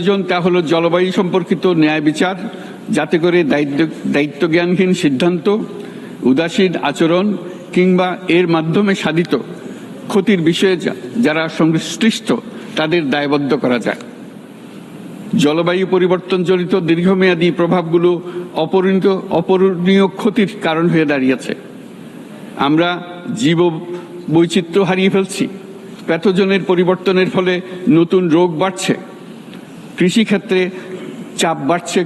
প্রয়োজন তা হলো জলবায়ু সম্পর্কিত ন্যায় বিচার, যাতে করে দায়িত্ব, দায়িত্বজ্ঞানহীন সিদ্ধান্ত, উদাসীন আচরণ কিংবা এর মাধ্যমে সাধিত ক্ষতির বিষয়ে যারা সংশ্লিষ্ট, তাদের দায়বদ্ধ করা যায়। জলবায়ু পরিবর্তনজনিত দীর্ঘমেয়াদী প্রভাবগুলো অপরিণত, অপরণীয় ক্ষতির কারণ হয়ে দাঁড়িয়েছে। আমরা জীব বৈচিত্র্য হারিয়ে ফেলছি। প্যাথোজনের পরিবর্তনের ফলে নতুন রোগ বাড়ছে। কৃষিক্ষেত্রে চাপ বাড়ছে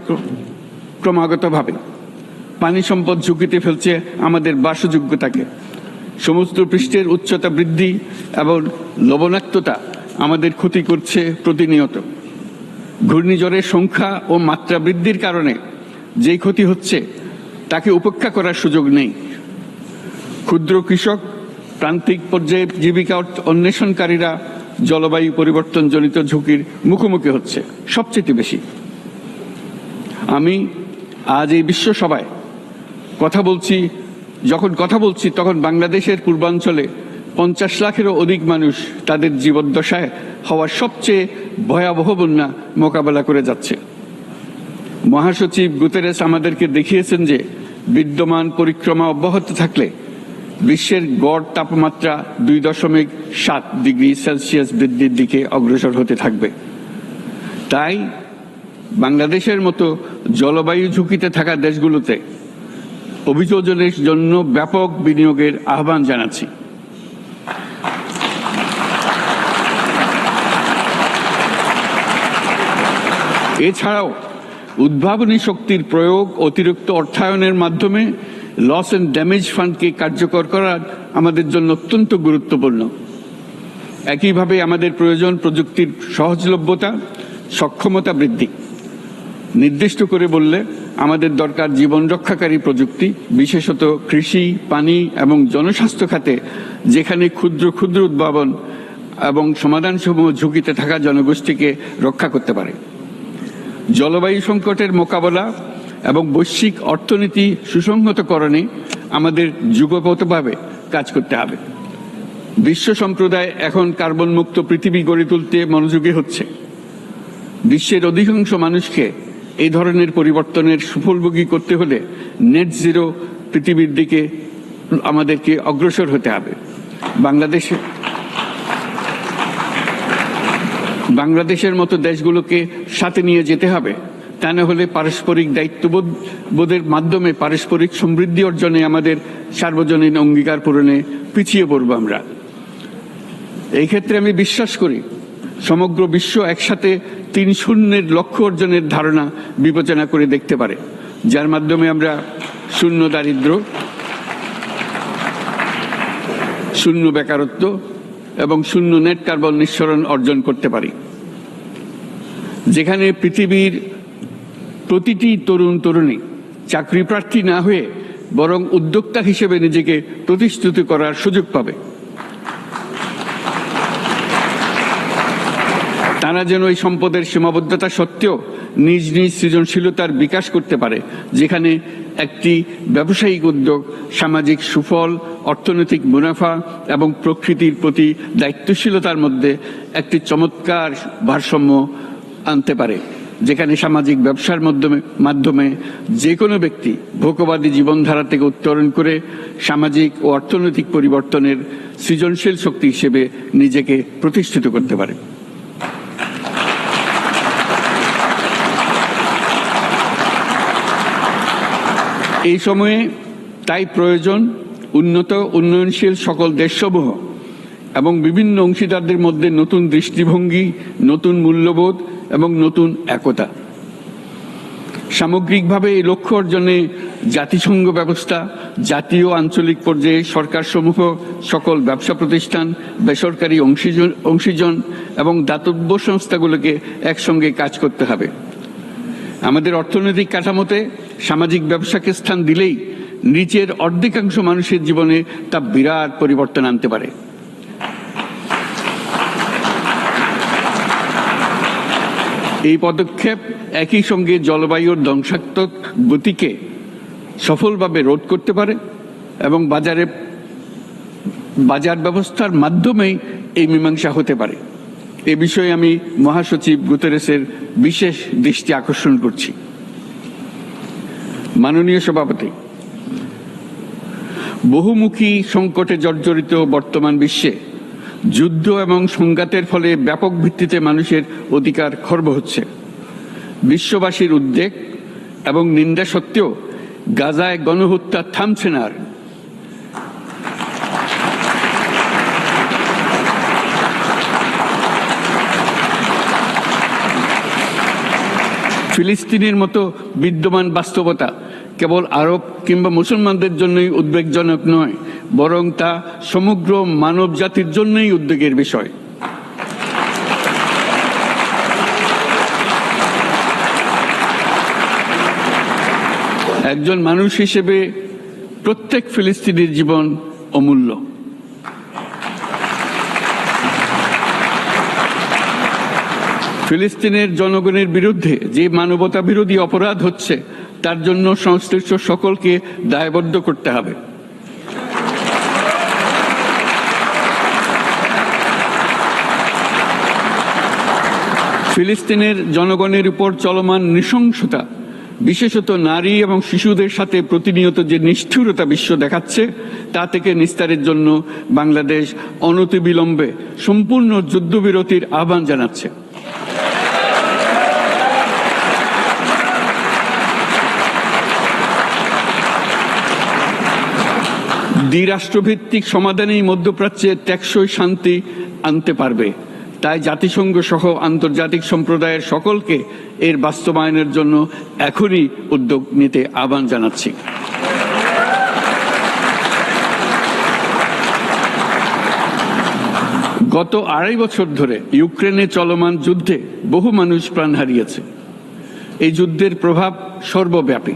ক্রমাগতভাবে। পানি সম্পদ ঝুঁকিতে ফেলছে আমাদের বাসযোগ্যতাকে। সমুদ্র পৃষ্ঠের উচ্চতা বৃদ্ধি এবং লবণাক্ততা আমাদের ক্ষতি করছে প্রতিনিয়ত। ঘূর্ণিঝড়ের সংখ্যা ও মাত্রা বৃদ্ধির কারণে যেই ক্ষতি হচ্ছে, তাকে উপেক্ষা করার সুযোগ নেই। ক্ষুদ্র কৃষক, প্রান্তিক পর্যায়ে জীবিকা অন্বেষণকারীরা জলবায়ু পরিবর্তনজনিত ঝুঁকির মুখোমুখি হচ্ছে সবচেয়ে বেশি। আমি আজ এই বিশ্ব সভায় কথা বলছি, যখন কথা বলছি তখন বাংলাদেশের পূর্বাঞ্চলে পঞ্চাশ লাখেরও অধিক মানুষ তাদের জীবদ্দশায় হওয়ার সবচেয়ে ভয়াবহ বন্যা মোকাবেলা করে যাচ্ছে। মহাসচিব গুতেরেস আমাদেরকে দেখিয়েছেন যে বিদ্যমান পরিক্রমা অব্যাহত থাকলে বিশ্বের গড় তাপমাত্রা দুই দশমিক সাত ডিগ্রি সেলসিয়াস বৃদ্ধির দিকে অগ্রসর হতে থাকবে। তাই বাংলাদেশের মতো জলবায়ু ঝুঁকিতে থাকা দেশগুলোতে অভিযোজনের জন্য ব্যাপক বিনিয়োগের আহ্বান জানাচ্ছি। এছাড়াও উদ্ভাবনী শক্তির প্রয়োগ অতিরিক্ত অর্থায়নের মাধ্যমে লস অ্যান্ড ড্যামেজ ফান্ডকে কার্যকর করা আমাদের জন্য অত্যন্ত গুরুত্বপূর্ণ। একইভাবে আমাদের প্রয়োজন প্রযুক্তির সহজলভ্যতা, সক্ষমতা বৃদ্ধি। নির্দিষ্ট করে বললে, আমাদের দরকার জীবন রক্ষাকারী প্রযুক্তি, বিশেষত কৃষি, পানি এবং জনস্বাস্থ্য খাতে, যেখানে ক্ষুদ্র ক্ষুদ্র উদ্ভাবন এবং সমাধানসমূহ ঝুঁকিতে থাকা জনগোষ্ঠীকে রক্ষা করতে পারে। জলবায়ু সংকটের মোকাবেলা এবং বৈশ্বিক অর্থনীতি সুসংহতকরণে আমাদের যুগপথভাবে কাজ করতে হবে। বিশ্ব সম্প্রদায় এখন কার্বন মুক্ত পৃথিবী গড়ে তুলতে মনোযোগী হচ্ছে। বিশ্বের অধিকাংশ মানুষকে এই ধরনের পরিবর্তনের সুফলভোগী করতে হলে নেট জিরো পৃথিবীর দিকে আমাদেরকে অগ্রসর হতে হবে। বাংলাদেশে বাংলাদেশের মতো দেশগুলোকে সাথে নিয়ে যেতে হবে। তা না হলে পারস্পরিক দায়িত্ববোধ, বোধের মাধ্যমে পারস্পরিক সমৃদ্ধি অর্জনে আমাদের সার্বজনীন অঙ্গীকার পূরণে পিছিয়ে পড়ব আমরা। এই ক্ষেত্রে আমি বিশ্বাস করি, সমগ্র বিশ্ব একসাথে তিন শূন্যের লক্ষ্য অর্জনের ধারণা বিবেচনা করে দেখতে পারে, যার মাধ্যমে আমরা শূন্য দারিদ্র, শূন্য বেকারত্ব এবং শূন্য নেট কার্বন নিঃসরণ অর্জন করতে পারি। যেখানে পৃথিবীর প্রতিটি তরুণ তরুণী চাকরি প্রার্থী না হয়ে বরং উদ্যোক্তা হিসেবে নিজেকে প্রতিষ্ঠিত করার সুযোগ পাবে। তারা যেন এই সম্পদের সীমাবদ্ধতা সত্ত্বেও নিজ নিজ সৃজনশীলতার বিকাশ করতে পারে, যেখানে একটি ব্যবসায়িক উদ্যোগ, সামাজিক সুফল, অর্থনৈতিক মুনাফা এবং প্রকৃতির প্রতি দায়িত্বশীলতার মধ্যে একটি চমৎকার ভারসাম্য আনতে পারে। যেখানে সামাজিক ব্যবসার মাধ্যমে মাধ্যমে যে কোনো ব্যক্তি ভোগবাদী জীবনধারা থেকে উত্তরণ করে সামাজিক ও অর্থনৈতিক পরিবর্তনের সৃজনশীল শক্তি হিসেবে নিজেকে প্রতিষ্ঠিত করতে পারে। এই সময়ে তাই প্রয়োজন উন্নত, উন্নয়নশীল সকল দেশসমূহ এবং বিভিন্ন অংশীদারদের মধ্যে নতুন দৃষ্টিভঙ্গি, নতুন মূল্যবোধ এবং নতুন একতা। সামগ্রিকভাবে এই লক্ষ্য অর্জনে জাতিসংঘ ব্যবস্থা, জাতীয় আঞ্চলিক পর্যায়ে সরকারসমূহ, সকল ব্যবসা প্রতিষ্ঠান, বেসরকারি অংশীজন অংশীজন এবং দাতব্য সংস্থাগুলোকে একসঙ্গে কাজ করতে হবে। আমাদের অর্থনৈতিক কাঠামোতে সামাজিক ব্যবসাকে স্থান দিলেই নিচের অর্ধেকাংশ মানুষের জীবনে তা বিরাট পরিবর্তন আনতে পারে। এই পদক্ষেপ একই সঙ্গে জলবায়ুর ধ্বংসাত্মক গতিকে সফলভাবে রোধ করতে পারে এবং বাজারে বাজার ব্যবস্থার মাধ্যমেই এই মীমাংসা হতে পারে। এ বিষয়ে আমি মহাসচিব গুতেরেসের বিশেষ দৃষ্টি আকর্ষণ করছি। মাননীয় সভাপতি, বহুমুখী সংকটে জর্জরিত বর্তমান বিশ্বে যুদ্ধ এবং সংঘাতের ফলে ব্যাপক ভিত্তিতে মানুষের অধিকার খর্ব হচ্ছে। বিশ্ববাসীর উদ্বেগ এবং নিন্দা সত্ত্বেও গাজায় গণহত্যা থামছে না ফিলিস্তিনের মতো বিদ্যমান বাস্তবতা কেবল আরব কিংবা মুসলমানদের জন্যই উদ্বেগজনক নয় বরং তা সমগ্র মানব জাতির জন্যই উদ্বেগের বিষয়। একজন মানুষ হিসেবে প্রত্যেক ফিলিস্তিনির জীবন অমূল্য। ফিলিস্তিনের জনগণের বিরুদ্ধে যে মানবতা বিরোধী অপরাধ হচ্ছে, তার জন্য সংশ্লিষ্ট সকলকে দায়বদ্ধ করতে হবে। ফিলিস্তিনের জনগণের উপর চলমান নৃশংসতা, বিশেষত নারী এবং শিশুদের সাথে প্রতিনিয়ত যে নিষ্ঠুরতা বিশ্ব দেখাচ্ছে, তা থেকে নিস্তারের জন্য বাংলাদেশ অনতিবিলম্বে সম্পূর্ণ যুদ্ধবিরতির আহ্বান জানাচ্ছে। দ্বিরাষ্ট্রভিত্তিক সমাধানেই মধ্যপ্রাচ্যে টেকসই শান্তি আনতে পারবে। তাই জাতিসংঘ সহ আন্তর্জাতিক সম্প্রদায়ের সকলকে এর বাস্তবায়নের জন্য এখনই উদ্যোগ নিতে আহ্বান জানাচ্ছি। গত আড়াই বছর ধরে ইউক্রেনে চলমান যুদ্ধে বহু মানুষ প্রাণ হারিয়েছে। এই যুদ্ধের প্রভাব সর্বব্যাপী।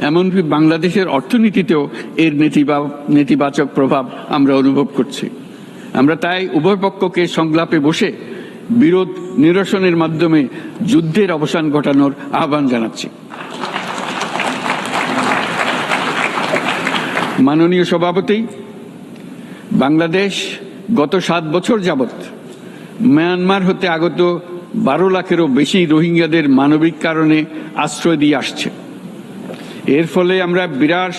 এমনকি বাংলাদেশের অর্থনীতিতেও এর নেতিবা- নেতিবাচক প্রভাব আমরা অনুভব করছি। আমরা তাই উভয় পক্ষকে সংলাপে বসে বিরোধ নিরসনের মাধ্যমে যুদ্ধের অবসান ঘটানোর আহ্বান জানাচ্ছি। মাননীয় সভাপতি, বাংলাদেশ গত সাত বছর যাবৎ মায়ানমার হতে আগত বারো লাখেরও বেশি রোহিঙ্গাদের মানবিক কারণে আশ্রয় দিয়ে আসছে। এর ফলে আমরা বিরাট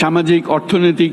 সামাজিক, অর্থনৈতিক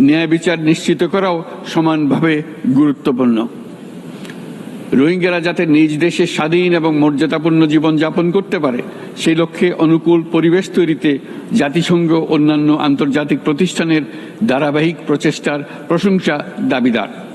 ন্যায় বিচার নিশ্চিত করাও সমানভাবে গুরুত্বপূর্ণ। রোহিঙ্গারা যাতে নিজ দেশে স্বাধীন এবং মর্যাদাপূর্ণ জীবন যাপন করতে পারে, সেই লক্ষ্যে অনুকূল পরিবেশ তৈরিতে জাতিসংঘ অন্যান্য আন্তর্জাতিক প্রতিষ্ঠানের ধারাবাহিক প্রচেষ্টার প্রশংসা দাবিদার।